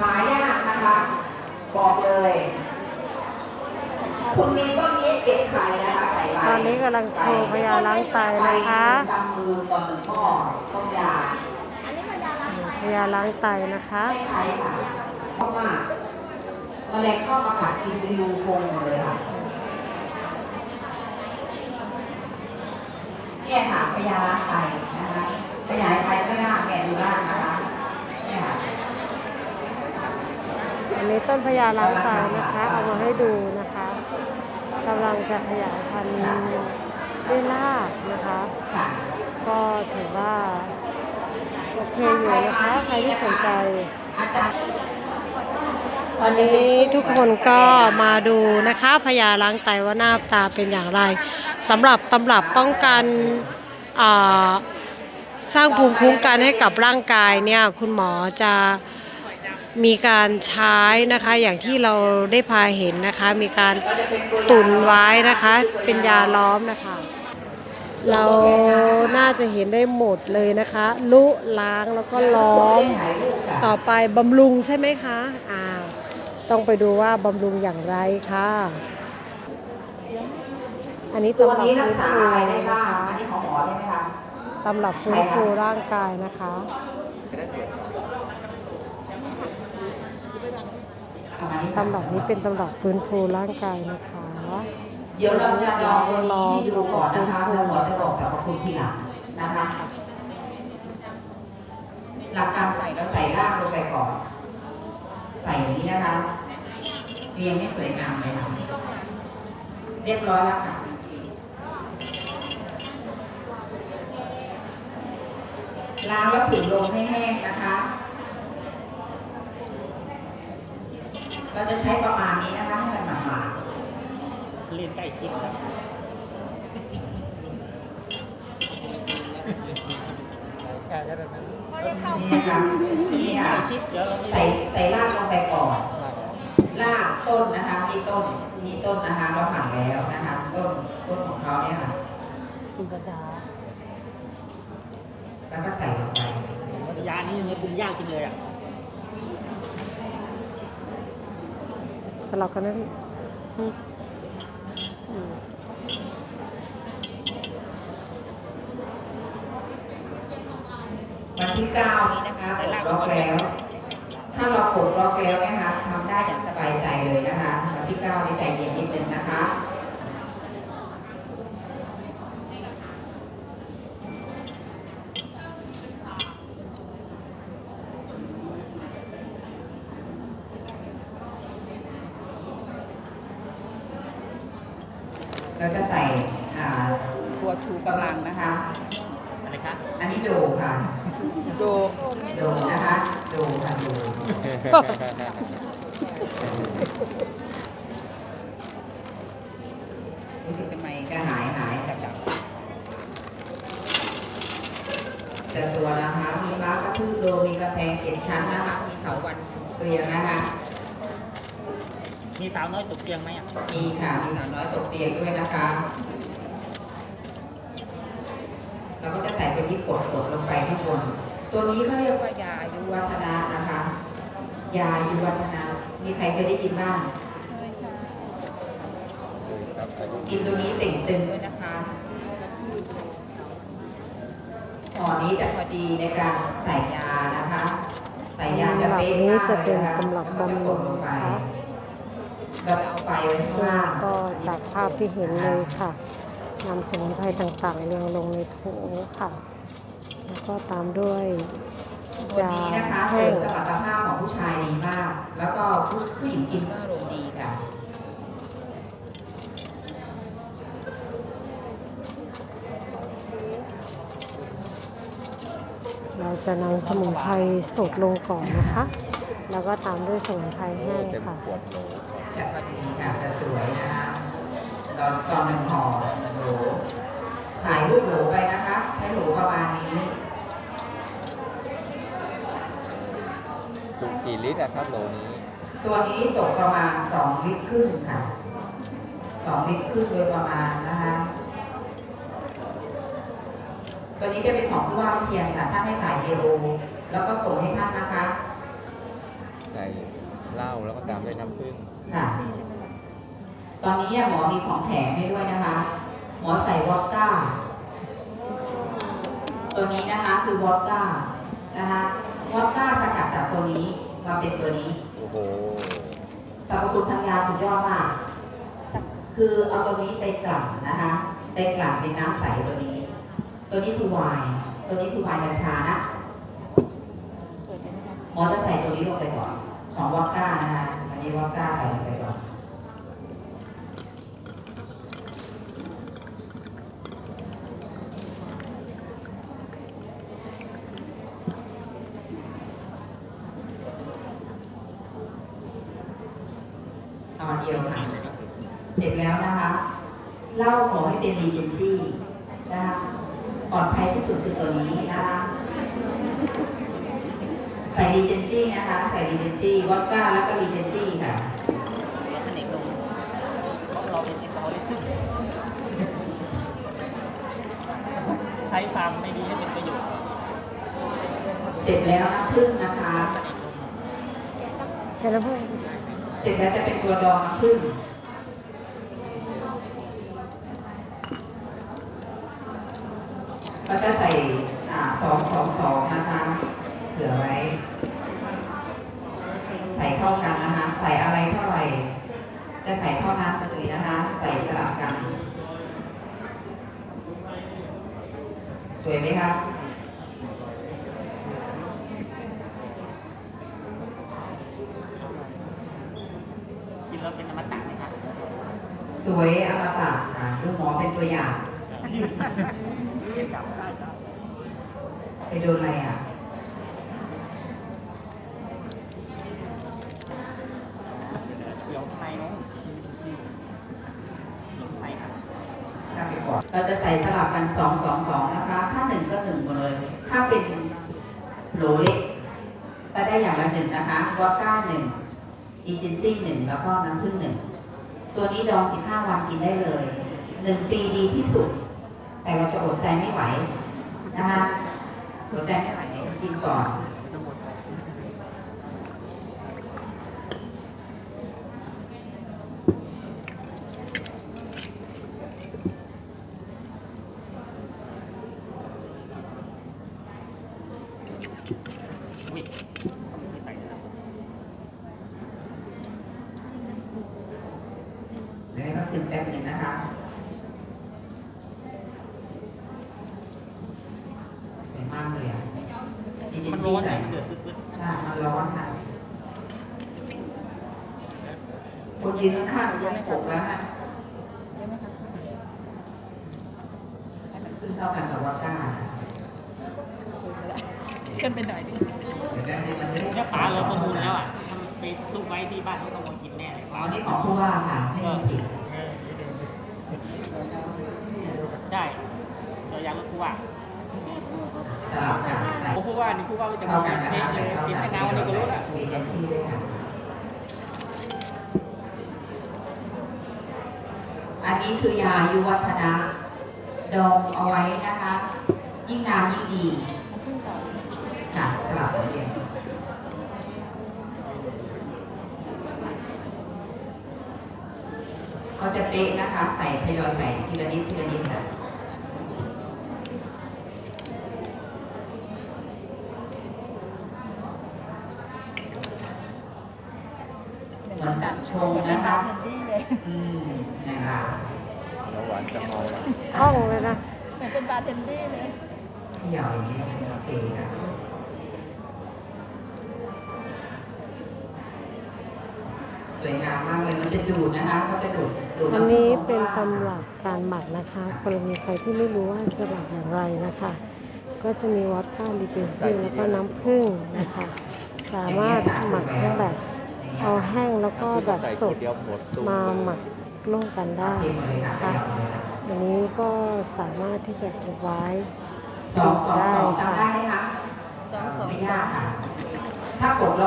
หายากนะคะ บอกเลย คุณมีต้นนี้เก็บไข่นะคะใส่ไว้ตอนนี้กำลังโชว์พญาล้างไตนะคะกำมือต่อหนึ่งหม้อต้มยาพญาล้างไตนะคะไม่ใช้ค่ะเพราะว่าแมลงชอบอากาศกินเป็นรูโพรงหมดเลยค่ะเนี่ยค่ะพยาล้างไตนะคะขยายไปไม่ได้เนี่ยดูล่างนะคะเนี่ยค่ะ อันนี้ต้นพญาล้างไตนะคะ เอามาให้ดูนะคะกำลังจะขยายพันธุ์ด้วยรากนะคะ ก็ถือว่าโอเคอยู่นะคะใครที่สนใจอาจารย์ตอนนี้ทุกคนก็มาดูนะคะพญาล้างไตว่าหน้าตาเป็นอย่างไรสำหรับตำรับป้องกันสร้างภูมิคุ้มกันให้กับร่างกายเนี่ยคุณหมอจะ มีการใช้นะคะอย่างที่เราได้พาเห็นนะคะ มีการตุนไว้นะคะ เป็นยาล้อมนะคะ เราน่าจะเห็นได้หมดเลยนะคะ ลุล้างแล้วก็ล้อม ต่อไปบำรุงใช่ไหมคะอ่าต้องไปดูว่าบำรุงอย่างไรค่ะ อันนี้ตัวนี้รักษาอะไรได้นะบ้างคะอันนี้ของหมอได้ไหมคะตำรับฟื้นฟูร่างกายนะคะ เอามานี่ ตำรับนี้เป็นตำรับฟื้นฟูร่างกายนะคะ เดี๋ยวเราจะลองตัวนี้ให้ดูก่อนนะคะแล้วหมอจะบอกสรรพคุณทีหลังนะคะ หลักการใส่เราใส่รากลงไปก่อน ใส่นี้นะคะเรียงให้สวยงามเลยค่ะเรียบร้อยแล้วค่ะล้างแล้วผึ่งลมให้แห้งนะคะ เราจะใช้ประมาณนี้นะคะให้มันหมาดๆเรียนใกล้คิดครับการจะแบบนั้นนี่นะคะนี่ค่ะคิดเดี๋ยวเราใส่ใส่รากลงไปก่อนรากต้นนะคะมีต้นมีต้นนะคะเราหั่นแล้วนะคะ ต้นต้นของเขาเนี่ยค่ะคุณกระดาแล้วก็ใส่ลงไปยานี้ยังไงปรุงยากจริงเลยอะ สลับกันนะพี่อืมอืมวันที่เก้านี้นะคะปลดล็อกแล้ว ถ้าเราปลดล็อกแล้วนะคะทำได้อย่างสบายใจเลยนะคะ วันที่เก้านี้ใจเย็นนิดนึงนะคะ เราจะใส่อ่าตัวชูกำลังนะคะ อะไรครับอันนี้โดค่ะ โดโดนะคะ โดค่ะโดรู้สึกทำไมก็หายหายกับจับแต่ตัวนะคะ มีม้ากระทืบโดมีกระแพงเจ็ดชั้นนะคะ มีเสาวันเกลียงนะคะ มีสาวน้อยตกเตียงไหมอะมีค่ะ มีสาวน้อยตกเตียงด้วยนะคะ เราก็จะใส่ตัวนี้กดกดลงไปข้างบน ตัวนี้เขาเรียกว่ายายุวัฒนะนะคะ ยายุวัฒนะ มีใครเคยได้ยินบ้าง กินตัวนี้ติ่งตึงด้วยนะคะห่อนี้จะพอดีในการใส่ยานะคะ ใส่ยาจะตำรับเป๊ะนี้มากจะเลเป็ยนนะคะตำรับแล้วก็จะบำกรุดงลงไป ก็จากภาพที่เห็นเลยค่ะนำสมุนไพรต่างๆเรียงลงในถุงค่ะ แล้วก็ตามด้วยตัวยานี้นะคะเสริแห้มงสมรรถภาพของผู้ชายดีมาก แล้วก็ผู้ผู้หญิงกินก็อารมณ์ดีค่ะเราจะนำสมุนไพรสดลงก่อนนะคะ แล้วก็ตามด้วยสมุนไพรแห้งค่ะ จะพอดีค่ะจะสวยนะคะตอนตอนหนึ่งห่อหนึ่งโหลถ่ายรูปโหลไปนะคะใช้โหลประมาณนี้จุกี่ลิตรอะครับโหลนี้ ตัวนี้ตกประมาณ 2 ลิตรครึ่งค่ะ 2 ลิตรครึ่งโดยประมาณนะคะ ตัวนี้จะเป็นของผู้ว่าราชเชียนค่ะท่านให้ถ่ายเอโอแล้วก็ส่งให้ท่านนะคะ ใส่เหล้าแล้วก็ตามด้วยน้ำผึ้ง ค่ะตอนนี้อะหมอมีของแถมให้ด้วยนะคะ หมอใส่วอดก้า ตัวนี้นะคะคือวอดก้านะคะวอดก้าสกัดจากตัวนี้มาเป็นตัวนี้ โอ้โห สรรพคุณทางยาสุดยอดมาก คือเอาตัวนี้ไปกลั่นนะคะ ไปกลั่นเป็นน้ำใสตัวนี้ ตัวนี้คือไวน์ ตัวนี้คือไวน์กัญชานะหมอจะใส่ตัวนี้ลงไปก่อน ของวอดก้านะคะอันนี้วอดก้าใส่ลงไปก่อนเอาอันเดียวค่ะ เสร็จแล้วนะคะเหล้าขอให้เป็นรีเจนซี่นะคะปลอดภัยที่สุดคือตัวนี้นะคะ ใส่รีเจนซี่นะคะ ใส่รีเจนซี่วอดก้าแล้วก็รีเจนซี่ค่ะใช้ความไม่ดีให้เป็นประโยชน์ เสร็จแล้วน้ำผึ้งนะคะเห็นแล้วเสร็จแล้วจะเป็นตัวดองน้ำผึ้งก็จะใส่สองสองสองนะคะ เหลือไว้ ใส่เข้ากันนะคะ ใส่อะไรเท่าไหร่ จะใส่เท่านั้นเลยนะคะ ใส่สลับกัน สวยไหมครับกินแล้วเป็นอมตะไหมครับสวยอมตะค่ะดูหมอเป็นตัวอย่างเก็บกลับได้ครับไปโดนอะไรอะ เดี๋ยวไทยน้องหลงไทยครับถ้าไปก่อนเราจะใส่สลับกันสองสองสองนะคะ ถ้าหนึ่งก็หนึ่งหมดเลย ถ้าเป็นโหลเล็กก็ได้อย่างละหนึ่งนะคะวอดก้าหนึ่งอีเจนซี่หนึ่งแล้วก็น้ำผึ้งหนึ่งตัวนี้ดอง15วันกินได้เลยหนึ่งปีดีที่สุด แต่เราจะอดใจไม่ไหวนะคะอดใจไม่ไหวกินก่อน อุ้ยไม่ใส่นะครับ เดี๋ยวให้เขาซึมแป๊บหนึงนะคะสวยมากเลยอะอีเจน มันซี่ร้อนใส่นะเดือดปึ๊ดค่ะมันร้อนค่ะคนยืนข้างๆยังไม่ปลุกแล้วนะให้มันขึ้นเท่ากันกับวอดก้าขึ้นไปหน่อยดิเดี๋ยวแป๊บนึงมันจะได้ๆเนี่ยป๋าเราประมูลแล้วอะทำไปซุกไว้ที่บ้านที่ต้องมากินแน่เลยอ๋อนี่ของผู้ว่าค่ะไม่มีสิทธิ์ ได้เราอยากรู้ผู้ว่า สลับกันใส่โอ้ผู้ว่านี่ผู้ว่าจะเท่ามากันนะเองคะเลยเท่ากินกันแค่น้ำนี่ก็รู้ละเอเจนซี่ด้วยค่ะอันนี้คือยายุวัฒนะดองเอาไว้นะคะ ยิ่งนานยิ่งดีค่ะสลับกันเองเขาจะเป๊ะนะคะ ใส่ทยอยใส่ทีละนิดทีละนิดค่ะ เหมือนจัด ชงนะคะเห็นดีเลยอืมนะคะแล้วหวานจะเมาแล้วห้องเลยนะเหมือนเป็นบาร์เทนดี้เลยเที่ยวอย่างนี้โอเคค่ะสวยงามมากเลยมันจะดูดนะคะเขาจะดูดดูดอันนี้เป็นตำรับการหมักนะคะกรณีใครที่ไม่รู้ว่าจะหมักอย่างไรนะคะ ก็จะมีวอดก้าลิเจนซี่แล้วก็น้ำผึ้งนะคะ สามารถหมักทั้งแบบ เอาแห้งแล้วก็แบบใส่สขวดดเดียวหมดตุ้มมาเลยหมักร่วมกันได้เทหมดเลยค่ะนะคะอันนี้ก็สามารถที่จะเก็บไว้สองสองสองจำได้ไหมคะสองสองไม่ยากค่ะถ้ากด